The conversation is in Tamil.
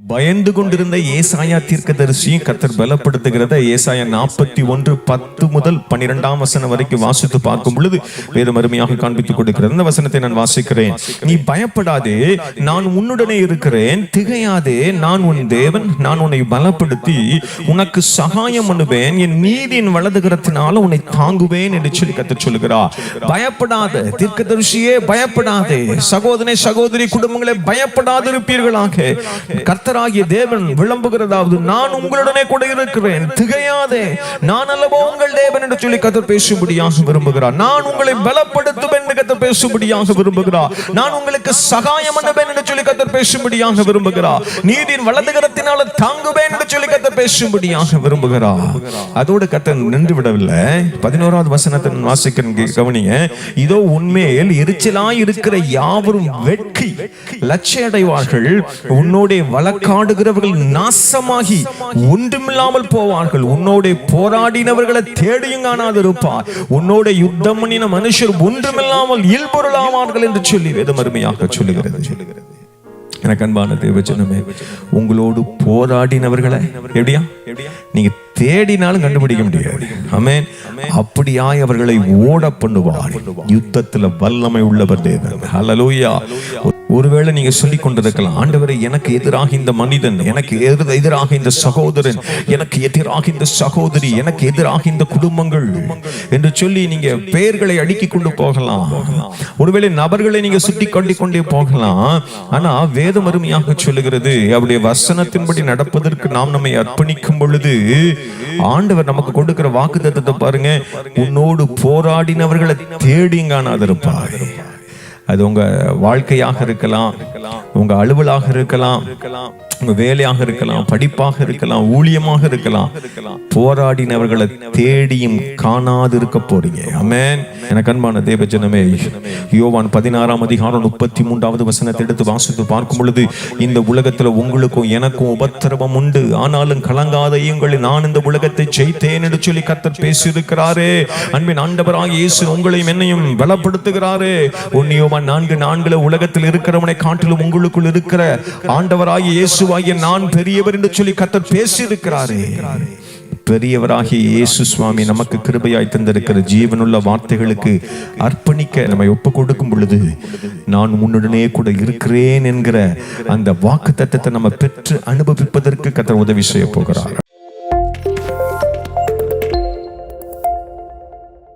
பயந்து கொண்டிருந்த ஏசாயா தீர்க்கதரிசியும் கத்தர் பலப்படுத்துகிறத ஏசாயா நாற்பத்தி ஒன்று பத்து முதல் பன்னிரெண்டாம் வசனம் வரைக்கும் வாசித்து பார்க்கும் பொழுது வேதம் அருமையாக காண்பித்துக் கொடுக்கிறது அந்த வசனத்தை நான் வாசிக்கிறேன். நீ பயப்படாதே நான் உன்னுடனே இருக்கிறேன். திகையாதே நான் உன் தேவன் நான் உன்னை பலப்படுத்தி உனக்கு சகாயம் பண்ணுவேன். என் நீதியின் வலதுகரத்தினால உன்னை தாங்குவேன் என்று சொல்லி கத்தர் சொல்லுகிறார். பயப்படாத தீர்க்கதரிசியே பயப்படாதே. சகோதரனே சகோதரி குடும்பங்களே பயப்படாதிருப்பீர்களாக. கர்த்த கர்த்தராகிய தேவன் விளம்புகிறதாவது நான் உங்களுடனே கூட இருக்கிறேன். திகையாதே நான் அல்லவோ உங்கள் தேவன் என்று சொல்லி கத்தர் பேசும்படியாக விரும்புகிறார். நான் உங்களை பலப்படுத்துவேன் என்று கத்தர் பேசும்படியாக விரும்புகிறார். நான் உங்களுக்கு சகாயம் பண்ணுவேன் என்று சொல்லி பேசும்படியாக விரும்புகிறார் நீதியின் வலதுகரத்தினால தாங்குவேன் என்று சொல்லி கத்த பேசும்படியாக விரும்புகிறார் அதோடு கத்தர் நின்று விடவில்லை பதினோராவது வசனத்தை நான் வாசிக்கிறேன் கவனிங்க. இதோ உண்மையில் எரிச்சலாய் இருக்கிற யாவரும் வெட்கி லட்சிய அடைவார்கள் உன்னோட வழக்காடுகிறவர்கள் நாசமாகி ஒன்றுமில்லாமல் போவார்கள். உன்னோட போராடினவர்களை தேடியும் காணாது இருப்பார் உன்னோட யுத்தம் பண்ணின மனுஷர் ஒன்றுமில்லாமல் இல்பொருளாவார்கள் என்று சொல்லி வேதம் அருமையாக சொல்லுகிறது சொல்லுகிறது. எனக்கு அன்பான தேவச்சனமே உங்களோடு போராடினவர்களை எப்படியா? நீங்க தேடினாலும் கண்டுபிடிக்க முடியாது. ஆமென். அப்படியாய் அவர்களை ஓட பண்ணுவார். யுத்தத்துல வல்லமை உள்ளவர் தேவன். ஹalleluya. ஒருவேளை நீங்க சொல்லிக் கொண்டிருக்கலாம் ஆண்டவரை எனக்கு எதிராக இந்த மனிதன் எனக்கு எதிராக இந்த சகோதரன் எனக்கு எதிராக இந்த சகோதரி எனக்கு எதிராக இந்த குடும்பங்கள் என்று சொல்லி நீங்க பெயர்களை அடுக்கி கொண்டு போகலாம். ஒருவேளை நபர்களை நீங்க சுட்டி கொண்டு கொண்டே போகலாம். ஆனா வேதம் அருமையாக சொல்லுகிறது அவருடைய வசனத்தின்படி நடப்பதற்கு நாம் நம்மை அர்ப்பணிக்கும் பொழுது ஆண்டவர் நமக்கு கொடுக்கிற வாக்கு பாருங்க. உன்னோடு போராடினவர்களை தேடியும் காணாதிருப்பார் அது உங்க வாழ்க்கையாக இருக்கலாம் உங்க அலுவலாக இருக்கலாம் உங்க வேலையாக இருக்கலாம் படிப்பாக இருக்கலாம் ஊழியமாக இருக்கலாம் போராடினவர்களை தேடியும் காணாது இருக்க போறீங்க. அமேன் எனக்கு அன்பான தேவஜனமே யோவான் பதினாறாம் அதிகாரம் முப்பத்தி மூன்றாவது வசனத்தை எடுத்து வாசித்து பார்க்கும் பொழுது இந்த உலகத்துல உங்களுக்கும் எனக்கும் உபத்திரவம் உண்டு. ஆனாலும் கலங்காத உங்களை நான் இந்த உலகத்தை ஜெயித்தேன் என்று சொல்லி கத்தர் பேசியிருக்கிறாரே. அன்பின் ஆண்டவராக இயேசு உங்களையும் என்னையும் பலப்படுத்துகிறாரே ரோமா நான்கு நான்குல உலகத்தில் இருக்கிறவனை காட்டிலும் உங்களுக்குள் இருக்கிற ஆண்டவராகிய இயேசுவாகிய நான் பெரியவர் என்று சொல்லி கத்தர் பேசியிருக்கிறாரே. பெரியவராகிய இயேசு சுவாமி நமக்கு கிருபையாய் தந்திருக்கிற ஜீவனுள்ள வார்த்தைகளுக்கு அர்ப்பணிக்க நம்மை ஒப்பு கொடுக்கும் பொழுது நான் உன்னுடனே கூட இருக்கிறேன் என்கிற அந்த வாக்கு தத்தத்தை நம்ம பெற்று அனுபவிப்பதற்கு கத்தர் உதவி செய்ய போகிறார்.